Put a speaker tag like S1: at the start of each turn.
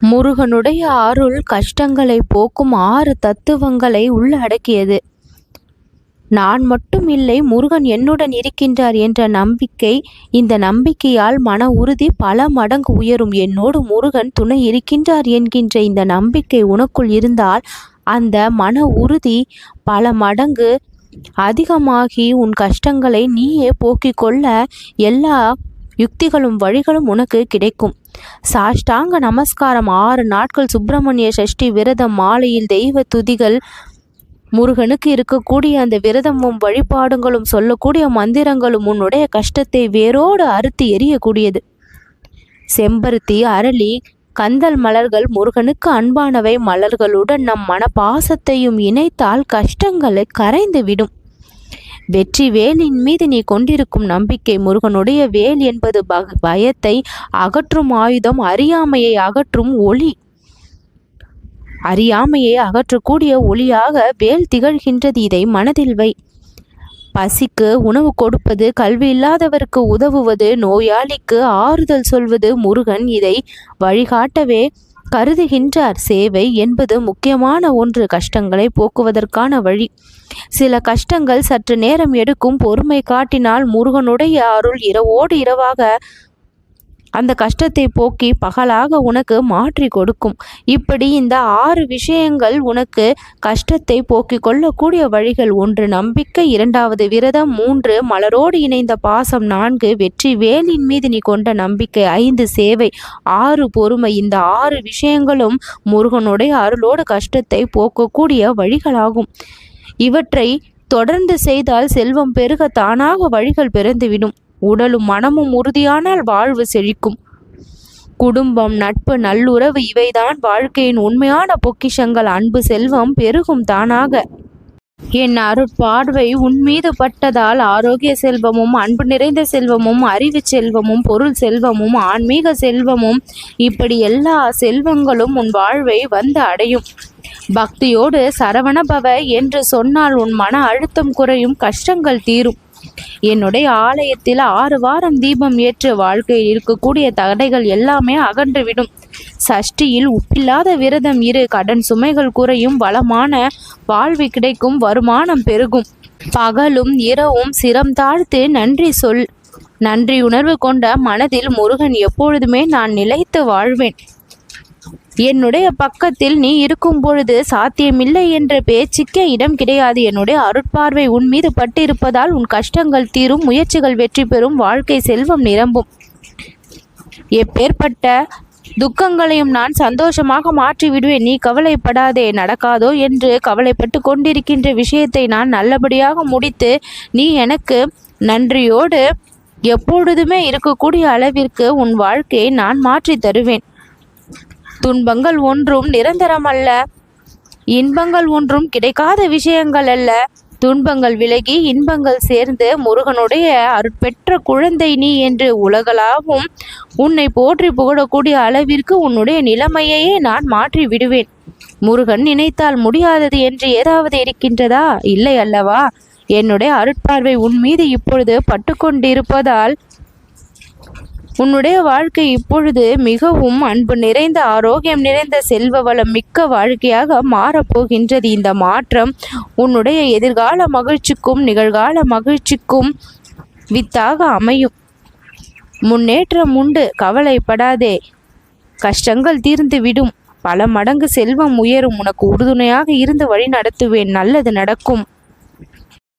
S1: முருகனுடைய அருள் கஷ்டங்களை போக்கும் ஆறு தத்துவங்களை உள்ளடக்கியது. நான் மட்டும் இல்லை முருகன் என்னுடன் இருக்கின்றார் என்ற நம்பிக்கை இந்த நம்பிக்கையால் மன உறுதி பல மடங்கு உயரும். என்னோடு முருகன் துணை இருக்கின்றார் என்கின்ற இந்த நம்பிக்கை உனக்குள் இருந்தால் அந்த மன உறுதி பல மடங்கு அதிகமாகி உன் கஷ்டங்களை நீயே போக்கிக் கொள்ள எல்லா யுக்திகளும் வழிகளும் உனக்கு கிடைக்கும். சாஷ்டாங்க நமஸ்காரம். ஆறு நாட்கள் சுப்பிரமணிய சஷ்டி விரதம். மாலையில் தெய்வ துதிகள் முருகனுக்கு இருக்கக்கூடிய அந்த விரதமும் வழிபாடுகளும் சொல்லக்கூடிய மந்திரங்களும் உன்னுடைய கஷ்டத்தை வேரோடு அறுத்து எரியக்கூடியது. செம்பருத்தி அரளி கந்தல் மலர்கள் முருகனுக்கு அன்பானவை. மலர்களுடன் நம் மனப்பாசத்தையும் இணைத்தால் கஷ்டங்களை கரைந்து விடும் வெற்றி வேலின் மீது நீ கொண்டிருக்கும் நம்பிக்கை முருகனுடைய வேல் என்பது பயத்தை அகற்றும் ஆயுதம் அறியாமையை அகற்றும் ஒளி. அறியாமையை அகற்றக்கூடிய ஒளியாக வேல் திகழ்கின்றது. இதை மனதில் வை. பசிக்கு உணவு கொடுப்பது கல்வி இல்லாதவருக்கு உதவுவது நோயாளிக்கு ஆறுதல் சொல்வது முருகன். இதை வழிகாட்டவே கருதுகின்றார். சேவை என்பது முக்கியமான ஒன்று. கஷ்டங்களை போக்குவதற்கான வழி. சில கஷ்டங்கள் சற்று நேரம் எடுக்கும் பொறுமை காட்டினால் முருகனுடைய அருள் இரவோடு இரவாக அந்த கஷ்டத்தை போக்கி பகலாக உனக்கு மாற்றி கொடுக்கும். இப்படி இந்த ஆறு விஷயங்கள் உனக்கு கஷ்டத்தை போக்கிக் கொள்ளக்கூடிய வழிகள் ஒன்று நம்பிக்கை. இரண்டாவது விரதம். மூன்று மலரோடு இணைந்த பாசம். நான்கு வெற்றி. வேலின் மீது நீ கொண்ட நம்பிக்கை. ஐந்து சேவை. ஆறு பொறுமை. இந்த ஆறு விஷயங்களும் முருகனுடைய அருளோடு கஷ்டத்தை போக்கக்கூடிய வழிகளாகும். இவற்றை தொடர்ந்து செய்தால் செல்வம் பெருக தானாக வழிகள் பிறந்துவிடும் உடலும் மனமும் உறுதியானால் வாழ்வு செழிக்கும். குடும்பம் நட்பு நல்லுறவு இவைதான் வாழ்க்கையின் உண்மையான பொக்கிஷங்கள். அன்பு செல்வம் பெருகும் தானாக. என் அருட்பார்வை உன்மீது பட்டதால் ஆரோக்கிய செல்வமும் அன்பு நிறைந்த செல்வமும் அறிவு செல்வமும் பொருள் செல்வமும் ஆன்மீக செல்வமும் இப்படி எல்லா செல்வங்களும் உன் வாழ்வை வந்து அடையும். பக்தியோடு சரவணபவ என்று சொன்னால் உன் மன அழுத்தம் குறையும் கஷ்டங்கள் தீரும். என்னுடைய ஆலயத்தில் ஆறு வாரம் தீபம் ஏற்று வாழ்க்கையில் இருக்கக்கூடிய தடைகள் எல்லாமே அகன்றுவிடும். சஷ்டியில் உப்பில்லாத விரதம் இரு. கடன் சுமைகள் குறையும். வளமான வாழ்வு கிடைக்கும். வருமானம் பெருகும். பகலும் இரவும் சிரம் தாழ்த்து நன்றி சொல். நன்றி உணர்வு கொண்ட மனதில் முருகன் எப்பொழுதுமே நான் நிலைத்து வாழ்வேன். என்னுடைய பக்கத்தில் நீ இருக்கும் பொழுது சாத்தியமில்லை என்ற பேச்சுக்கே இடம் கிடையாது. என்னுடைய அருட்பார்வை உன் மீது பட்டிருப்பதால் உன் கஷ்டங்கள் தீரும் முயற்சிகள் வெற்றி பெறும் வாழ்க்கை செல்வம் நிரம்பும். எப்பேற்பட்ட துக்கங்களையும் நான் சந்தோஷமாக மாற்றி விடுவேன் நீ கவலைப்படாதே நடக்காதோ என்று கவலைப்பட்டு கொண்டிருக்கின்ற விஷயத்தை நான் நல்லபடியாக முடித்து நீ எனக்கு நன்றியோடு எப்பொழுதுமே இருக்கக்கூடிய அளவிற்கு உன் வாழ்க்கையை நான் மாற்றி தருவேன். துன்பங்கள் ஒன்றும் நிரந்தரம் அல்ல இன்பங்கள் ஒன்றும் கிடைக்காத விஷயங்கள் அல்ல. துன்பங்கள் விலகி இன்பங்கள் சேர்ந்து முருகனுடைய அருட்பெற்ற குழந்தை நீ என்று உலகளாவும் உன்னை போற்றி புகழக்கூடிய அளவிற்கு உன்னுடைய நிலைமையையே நான் மாற்றி விடுவேன். முருகன் நினைத்தால் முடியாதது என்று ஏதாவது இருக்கின்றதா? இல்லை அல்லவா? என்னுடைய அருட்பார்வை உன் மீது இப்பொழுது பட்டுக்கொண்டிருப்பதால் உன்னுடைய வாழ்க்கை இப்பொழுது மிகவும் அன்பு நிறைந்த ஆரோக்கியம் நிறைந்த செல்வ வளம் மிக்க வாழ்க்கையாக மாறப்போகின்றது. இந்த மாற்றம் உன்னுடைய எதிர்கால மகிழ்ச்சிக்கும் நிகழ்கால மகிழ்ச்சிக்கும் வித்தாக அமையும். முன்னேற்றம் உண்டு. கவலைப்படாதே. கஷ்டங்கள் தீர்ந்து விடும். பல மடங்கு செல்வம் உயரும். உனக்கு உறுதுணையாக இருந்து வழி நடத்துவேன் நல்லது நடக்கும்.